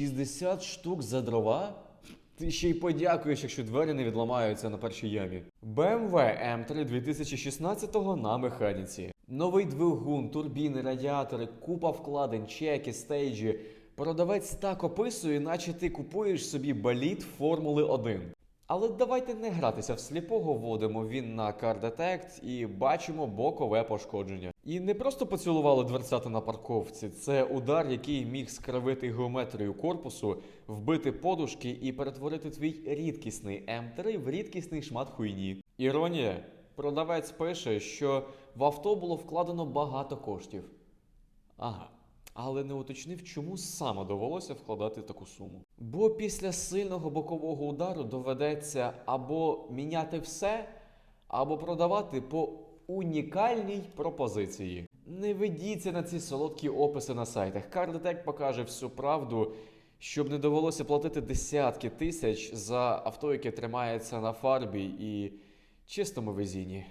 60 штук за дрова? Ти ще й подякуєш, якщо двері не відламаються на першій ямі. BMW M3 2016 на механіці. Новий двигун, турбіни, радіатори, купа вкладень, чеки, стейджі. Продавець так описує, наче ти купуєш собі болід Формули 1. Але давайте не гратися в сліпого, вводимо він на Detect і бачимо бокове пошкодження. І не просто поцілували дверцята на парковці, це удар, який міг скривити геометрію корпусу, вбити подушки і перетворити твій рідкісний М3 в рідкісний шмат хуйні. Іронія. Продавець пише, що в авто було вкладено багато коштів. Ага. Але не уточнив, чому саме довелося вкладати таку суму. Бо після сильного бокового удару доведеться або міняти все, або продавати по унікальній пропозиції. Не ведіться на ці солодкі описи на сайтах. Кардетек покаже всю правду, щоб не довелося платити десятки тисяч за авто, яке тримається на фарбі і чистому везінні.